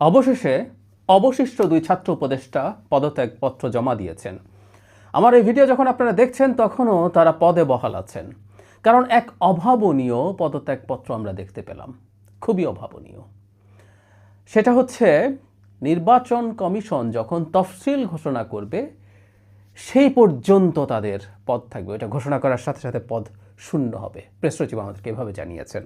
অবশেষে অবশিষ্ট দুই ছাত্র উপদেষ্টা পদত্যাগপত্র জমা দিয়েছেন। আমার এই ভিডিও যখন আপনারা দেখছেন, তখনও তারা পদে বহাল আছেন। কারণ এক অভাবনীয় পদত্যাগপত্র আমরা দেখতে পেলাম। খুবই অভাবনীয়। সেটা হচ্ছে, নির্বাচন কমিশন যখন তফসিল ঘোষণা করবে, সেই পর্যন্ত তাদের পদ থাকবে। এটা ঘোষণা করার সাথে সাথে পদ শূন্য হবে। প্রেস সচিব আমাদেরকে এভাবে জানিয়েছেন।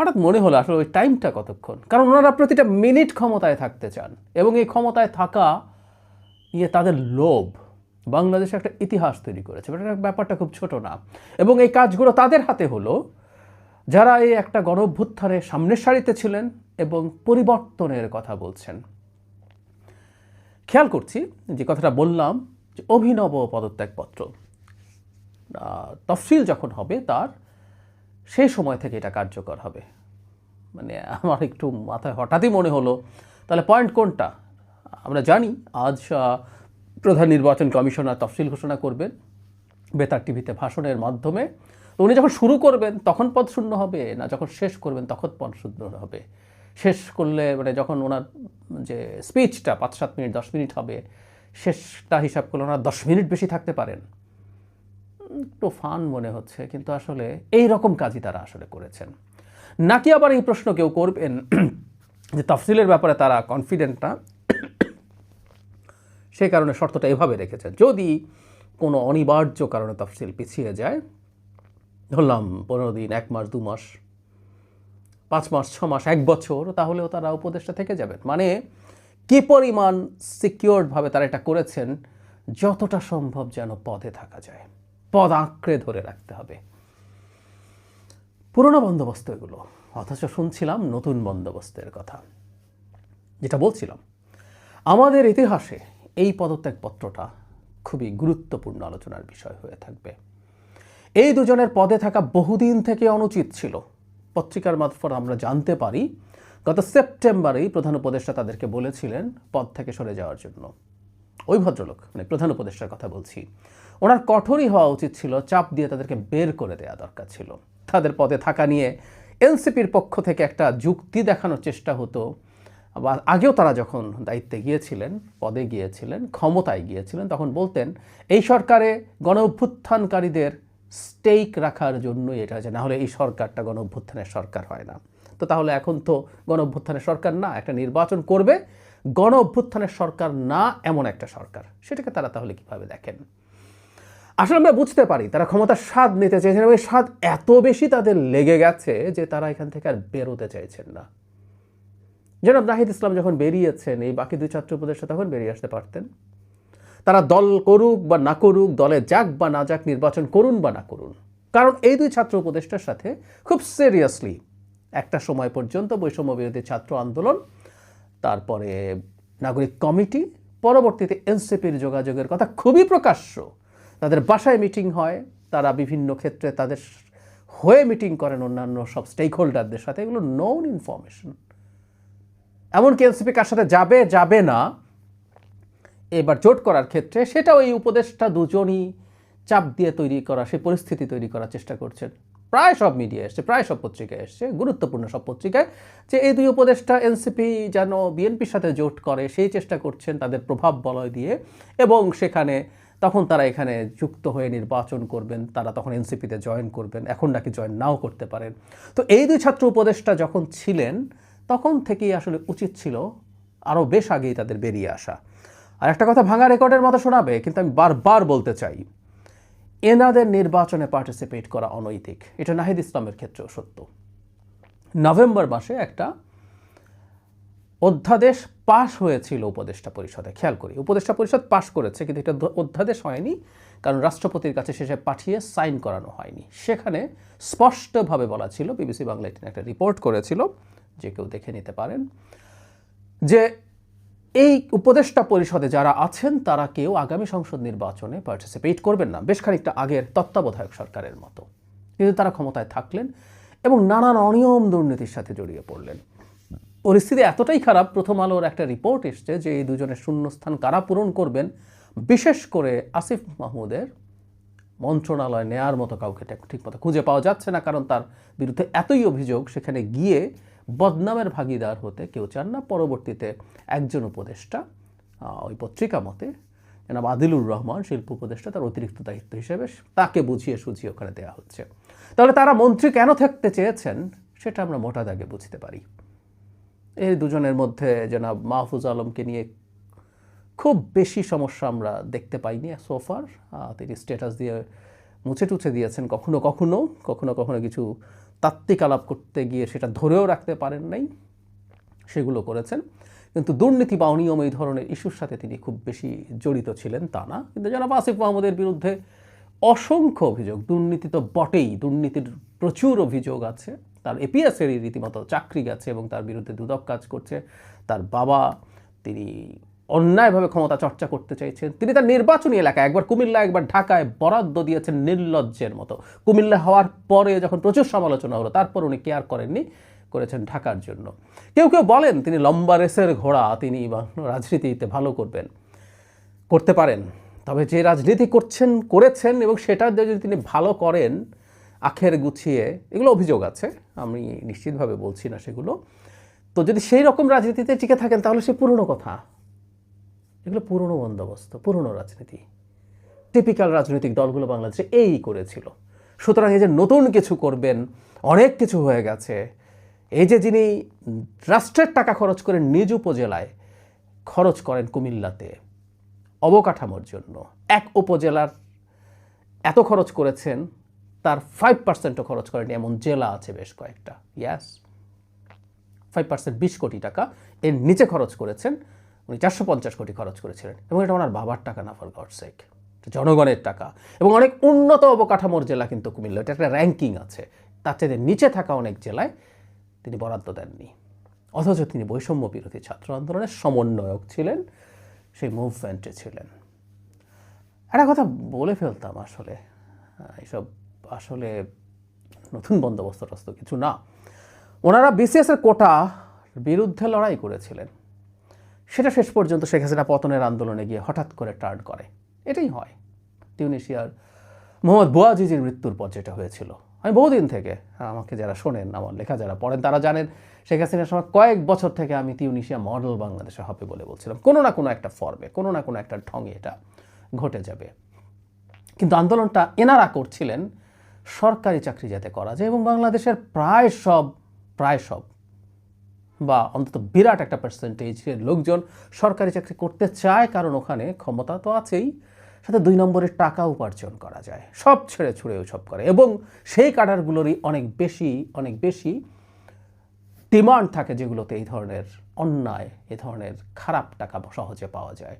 হঠাৎ মনে হলো আসলে ওই টাইমটা কতক্ষণ? কারণ ওনারা প্রতিটা মিনিট ক্ষমতায় থাকতে চান এবং এই ক্ষমতায় থাকা নিয়ে তাদের লোভ। বাংলাদেশে একটা ইতিহাস তৈরি করেছে ব্যাপারটা খুব ছোট না। এবং এই কাজগুলো তাদের হাতে হলো যারা এই একটা গণভ্যুত্থানে সামনের সারিতে ছিলেন এবং পরিবর্তনের কথা বলছেন। খেয়াল করছি যে কথাটা বললাম যে অভিনব পদত্যাগপত্র। তফসিল যখন হবে তার, সেই সময় থেকে এটা কার্যকর হবে। মানে আমার একটু মাথায় হঠাৎই মনে হলো, তাহলে পয়েন্ট কোনটা? আমরা জানি আজ প্রধান নির্বাচন কমিশনার তফসিল ঘোষণা করবেন বেতার টিভিতে ভাষণের মাধ্যমে। তো উনি যখন শুরু করবেন, তখন পদ শূন্য হবে, না যখন শেষ করবেন, তখন পদ শূন্য হবে। শেষ করলে মানে যখন ওনার যে স্পিচটা পাঁচ সাত মিনিট, দশ মিনিট হবে, শেষটা হিসাব করলে ওনার দশ মিনিট বেশি থাকতে পারেন। একটু ফান মনে হচ্ছে, কিন্তু আসলে এই রকম কাজই তারা আসলে করেছেন। নাকি আবার এই প্রশ্ন কেউ করবেন যে তফসিলের ব্যাপারে তারা কনফিডেন্ট না। সেই কারণে শর্তটা এভাবে রেখেছেন। যদি কোনো অনিবার্য কারণে তফসিল পিছিয়ে যায়, ধরলাম পনেরো দিন, এক মাস, দু মাস, পাঁচ মাস, ছ মাস, এক বছর, তাহলেও তারা উপদেষ্টা থেকে যাবেন। মানে কি পরিমাণ সিকিওরডভাবে তারা এটা করেছেন, যতটা সম্ভব যেন পদে থাকা যায়। পদ আঁকড়ে ধরে রাখতে হবে। পুরনো বন্দোবস্ত এগুলো। অথচ শুনছিলাম নতুন বন্দোবস্তের কথা। যেটা বলছিলাম, আমাদের ইতিহাসে এই পদত্যাগপত্রটা খুবই গুরুত্বপূর্ণ আলোচনার বিষয় হয়ে থাকবে। এই দুজনের পদে থাকা বহুদিন থেকে অনুচিত ছিল। পত্রিকার মারফত আমরা জানতে পারি, গত সেপ্টেম্বরেই প্রধান উপদেষ্টা তাদেরকে বলেছিলেন পদ থেকে সরে যাওয়ার জন্য। ওই ভদ্রলোক মানে প্রধান উপদেষ্টার কথা বলছি, ওনার কঠোরই হওয়া উচিত ছিল, চাপ দিয়ে তাদেরকে বের করে দেওয়া দরকার ছিল। তাদের পদে থাকা নিয়ে এনসিপির পক্ষ থেকে একটা যুক্তি দেখানোর চেষ্টা হতো। বা আগেও তারা যখন দায়িত্বে গিয়েছিলেন, পদে গিয়েছিলেন, ক্ষমতায় গিয়েছিলেন, তখন বলতেন, এই সরকারে গণ অভ্যুত্থানকারীদের স্টেক রাখার জন্যই এটা যে না হলে এই সরকারটা গণ অভ্যুত্থানের সরকার হয় না। তো তাহলে এখন তো গণ অভ্যুত্থানের সরকার না, একটা নির্বাচন করবে গণ অভ্যুত্থানের সরকার না, এমন একটা সরকার। সেটাকে তারা তাহলে কীভাবে দেখেন? আসলে আমরা বুঝতে পারি তারা ক্ষমতার স্বাদ নিতে চাইছেন এবং স্বাদ এত বেশি তাদের লেগে গেছে যে তারা এখান থেকে আর বেরোতে চাইছেন না। জনাব নাহিদ ইসলাম যখন বেরিয়েছেন, এই বাকি দুই ছাত্র উপদেষ্টা তখন বেরিয়ে আসতে পারতেন। তারা দল করুক বা না করুক, দলে যাক বা না যাক, নির্বাচন করুন বা না করুন, কারণ এই দুই ছাত্র উপদেষ্টার সাথে খুব সিরিয়াসলি একটা সময় পর্যন্ত বৈষম্য বিরোধী ছাত্র আন্দোলন, তারপরে নাগরিক কমিটি, পরবর্তীতে এনসিপির যোগাযোগের কথা খুবই প্রকাশ্য। তাদের বাসায় মিটিং হয়, তারা বিভিন্ন ক্ষেত্রে তাদের হয়ে মিটিং করেন অন্যান্য সব স্টেক হোল্ডারদের সাথে। এগুলো নন ইনফরমেশন এমনকি এনসিপি কার সাথে যাবে যাবে না, এবার জোট করার ক্ষেত্রে সেটাও এই উপদেশটা দুজনই চাপ দিয়ে তৈরি করা, সেই পরিস্থিতি তৈরি করার চেষ্টা করছেন। প্রায় সব মিডিয়া এসছে, প্রায় সব পত্রিকায় এসছে, গুরুত্বপূর্ণ সব পত্রিকায়, যে এই দুই উপদেশটা এনসিপি যেন বিএনপির সাথে জোট করে, সেই চেষ্টা করছেন তাদের প্রভাব বলয় দিয়ে। এবং সেখানে তখন তারা এখানে যুক্ত হয়ে নির্বাচন করবেন, তারা তখন এনসিপিতে জয়েন করবেন, এখন নাকি জয়েন নাও করতে পারেন। তো এই দুই ছাত্র উপদেষ্টা যখন ছিলেন, তখন থেকেই আসলে উচিত ছিল আরও বেশ আগেই তাদের বেরিয়ে আসা। আর একটা কথা ভাঙা রেকর্ডের মতো শোনাবে, কিন্তু আমি বারবার বলতে চাই, এনাদের নির্বাচনে পার্টিসিপেট করা অনৈতিক। এটা নাহিদ ইসলামের ক্ষেত্রেও সত্য। নভেম্বর মাসে একটা অধ্যাদেশ পাশ হয়েছিল উপদেষ্টা পরিষদে। খেয়াল করি, উপদেষ্টা পরিষদ পাশ করেছে, কিন্তু এটা অধ্যাদেশ হয়নি, কারণ রাষ্ট্রপতির কাছে শেষে পাঠিয়ে সাইন করানো হয়নি। সেখানে স্পষ্টভাবে বলা ছিল, বিবিসি বাংলা এটি একটা রিপোর্ট করেছিল, যে কেউ দেখে নিতে পারেন, যে এই উপদেষ্টা পরিষদে যারা আছেন, তারা কেউ আগামী সংসদ নির্বাচনে পার্টিসিপেট করবেন না, বেশ খানিকটা আগের তত্ত্বাবধায়ক সরকারের মতো। কিন্তু তারা ক্ষমতায় থাকলেন এবং নানান অনিয়ম দুর্নীতির সাথে জড়িয়ে পড়লেন। পরিস্থিতি এতটাই খারাপ, প্রথম আলোর একটা রিপোর্ট এসছে যে এই দুজনের শূন্যস্থান কারা পূরণ করবেন, বিশেষ করে আসিফ মাহমুদের মন্ত্রণালয় নেয়ার মতো কাউকে ঠিক মতো খুঁজে পাওয়া যাচ্ছে না, কারণ তার বিরুদ্ধে এতই অভিযোগ, সেখানে গিয়ে বদনামের ভাগিদার হতে কেউ চান না। পরবর্তীতে একজন উপদেষ্টা ওই পত্রিকা মতে, জনাব আদিলুর রহমান, শিল্প উপদেষ্টা, তার অতিরিক্ত দায়িত্ব হিসেবে তাকে বুঝিয়ে সুঝিয়ে ওখানে দেওয়া হচ্ছে। তাহলে তারা মন্ত্রী কেন থাকতে চেয়েছেন, সেটা আমরা মোটা দাগে বুঝতে পারি। এই দুজনের মধ্যে জনাব মাহফুজ আলমকে নিয়ে খুব বেশি সমস্যা আমরা দেখতে পাইনি সোফার তিনি স্ট্যাটাস দিয়ে মুছে টুছে দিয়েছেন কখনো কখনো কখনো কখনো কিছু তাত্ত্বিক আলাপ করতে গিয়ে সেটা ধরেও রাখতে পারেন নাই, সেগুলো করেছেন। কিন্তু দুর্নীতি বা অনিয়ম এই ধরনের ইস্যুর সাথে তিনি খুব বেশি জড়িত ছিলেন তা না। কিন্তু জনাব আসিফ মাহমুদের বিরুদ্ধে অসংখ্য অভিযোগ, দুর্নীতি তো বটেই, দুর্নীতির প্রচুর অভিযোগ আছে। তার এপিএসেরই রীতিমতো চাকরি গেছে এবং তার বিরুদ্ধে দুদক কাজ করছে। তার বাবা, তিনি অন্যায়ভাবে ক্ষমতা চর্চা করতে চাইছেন। তিনি তার নির্বাচনী এলাকায় একবার কুমিল্লা, একবার ঢাকায় বরাদ্দ দিয়েছেন নির্লজ্জের মতো। কুমিল্লা হওয়ার পরে যখন প্রচুর সমালোচনা হলো, তারপর উনি কেয়ার করেননি, করেছেন ঢাকার জন্য। কেউ কেউ বলেন, তিনি লম্বা রেসের ঘোড়া, তিনি রাজনীতিতে ভালো করবেন, করতে পারেন। তবে যে রাজনীতি করছেন, করেছেন এবং সেটা যদি তিনি ভালো করেন, আখের গুছিয়ে, এগুলো অভিযোগ আছে। আমি নিশ্চিতভাবে বলছি না সেগুলো। তো যদি সেই রকম রাজনীতিতে টিকে থাকেন, তাহলে সে পুরনো কথা। এগুলো পুরনো বন্দোবস্ত, পুরনো রাজনীতি। টিপিক্যাল রাজনৈতিক দলগুলো বাংলাদেশে এই করেছিল। সুতরাং এই যে নতুন কিছু করবেন, অনেক কিছু হয়ে গেছে। এই যে যিনি রাষ্ট্রের টাকা খরচ করে নিজ উপজেলায় খরচ করেন কুমিল্লাতে, অবকাঠামোর জন্য, এক উপজেলার এত খরচ করেছেন তার ফাইভ পার্সেন্টও খরচ করেনি, এমন জেলা আছে বেশ কয়েকটা। ইয়াস ফাইভ পার্সেন্ট বিশ কোটি টাকা এর নিচে খরচ করেছেন, উনি চারশো পঞ্চাশ কোটি খরচ করেছিলেন। এবং এটা ওনার বাবার টাকা না ফর গড জনগণের টাকা। এবং অনেক উন্নত অবকাঠামোর জেলা কিন্তু কুমিল্লা, এটা একটা র্যাঙ্কিং আছে। তার চাইতে নিচে থাকা অনেক জেলায় তিনি বরাদ্দ দেননি। অথচ তিনি বৈষম্য বিরোধী ছাত্র আন্দোলনের সমন্বয়ক ছিলেন, সেই মুভমেন্টে ছিলেন। একটা কথা বলে ফেলতাম আসলে এসব আসলে নতুন বন্দোবস্ত কিছু না। ওনারা বিসিএসের কোটা বিরুদ্ধে লড়াই করেছিলেন। সেটা শেষ পর্যন্ত শেখ হাসিনা পতনের আন্দোলনে গিয়ে হঠাৎ করে টার্ন করে। এটাই হয়। টিউনিশিয়ার মোহাম্মদ বোয়াজিজির মৃত্যুর পর যেটা হয়েছিল। আমি বহুদিন থেকে, আমাকে যারা শোনেন, আমার লেখা যারা পড়েন, তারা জানেন শেখ হাসিনার সময় কয়েক বছর থেকে আমি তিউনিশিয়া মডেল বাংলাদেশে হবে বলে বলছিলাম। কোনো না কোনো একটা ফর্মে, কোনো না কোনো একটা ঢঙে এটা ঘটে যাবে। কিন্তু আন্দোলনটা এনারা করছিলেন সরকারি চাকরি যাতে করা যায় এবং বাংলাদেশের প্রায় সব প্রায় সব, বা অন্তত বিরাট একটা পার্সেন্টেজের লোকজন সরকারি চাকরি করতে চায়, কারণ ওখানে ক্ষমতা তো আছেই। সাথে দুই নম্বরের টাকা উপার্জন করা যায়, সব ছেড়ে ছুড়ে সব করে এবং সেই কাডারগুলোরই অনেক বেশি অনেক বেশি ডিমান্ড থাকে যেগুলোতে এই ধরনের অন্যায়, এ ধরনের খারাপ টাকা সহজে পাওয়া যায়।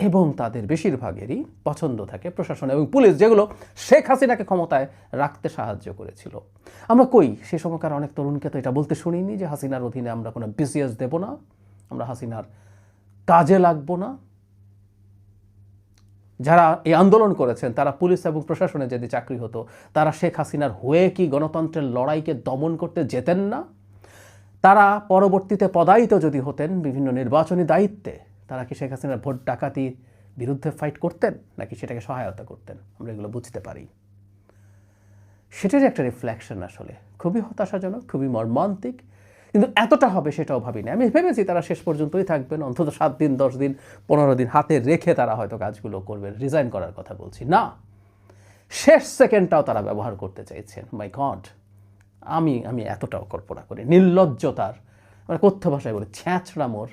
এবং তাদের বেশিরভাগেরই পছন্দ থাকে প্রশাসন এবং পুলিশ, যেগুলো শেখ হাসিনাকে ক্ষমতায় রাখতে সাহায্য করেছিল। আমরা কই? সে সময়কার অনেক তরুণকে তো এটা বলতে শুনিনি যে হাসিনার অধীনে আমরা কোনো বিসিএস দেব না, আমরা হাসিনার কাজে লাগবো না। যারা এই আন্দোলন করেছেন, তারা পুলিশ এবং প্রশাসনে যদি চাকরি হতো, তারা শেখ হাসিনার হয়ে কি গণতন্ত্রের লড়াইকে দমন করতে যেতেন না? তারা পরবর্তীতে পদায়িত যদি হতেন বিভিন্ন নির্বাচনী দায়িত্বে তারা কি শেখ হাসিনার ভোট ডাকাতির বিরুদ্ধে ফাইট করতেন, নাকি সেটাকে সহায়তা করতেন? আমরা এগুলো বুঝতে পারি। সেটারই একটা রিফ্লেকশন আসলে। খুবই হতাশাজনক, খুবই মর্মান্তিক, কিন্তু এতটা হবে সেটাও ভাবিনি। আমি ভেবেছি তারা শেষ পর্যন্তই থাকবেন, অন্তত সাত দিন, দশ দিন, পনেরো দিন হাতে রেখে তারা হয়তো কাজগুলো করবেন। রিজাইন করার কথা বলছি। না, শেষ সেকেন্ডটাও তারা ব্যবহার করতে চাইছেন। মাই গড আমি আমি এতটাও কল্পনা করি। নির্লজ্জতার মানে কথ্য ভাষায় বলে ছ্যাঁচড়ামোর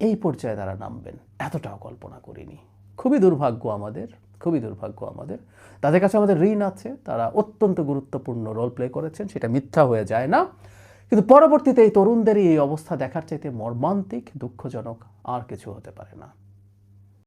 এই পর্যায়ে তারা নামবেন। এতটাও কল্পনা করিনি। খুবই দুর্ভাগ্য আমাদের, খুবই দুর্ভাগ্য আমাদের। তাদের কাছে আমাদের ঋণ আছে, তারা অত্যন্ত গুরুত্বপূর্ণ রোল প্লে করেছেন, সেটা মিথ্যা হয়ে যায় না। কিন্তু পরবর্তীতে এই তরুণদেরই এই অবস্থা দেখার চাইতে মর্মান্তিক, দুঃখজনক আর কিছু হতে পারে না।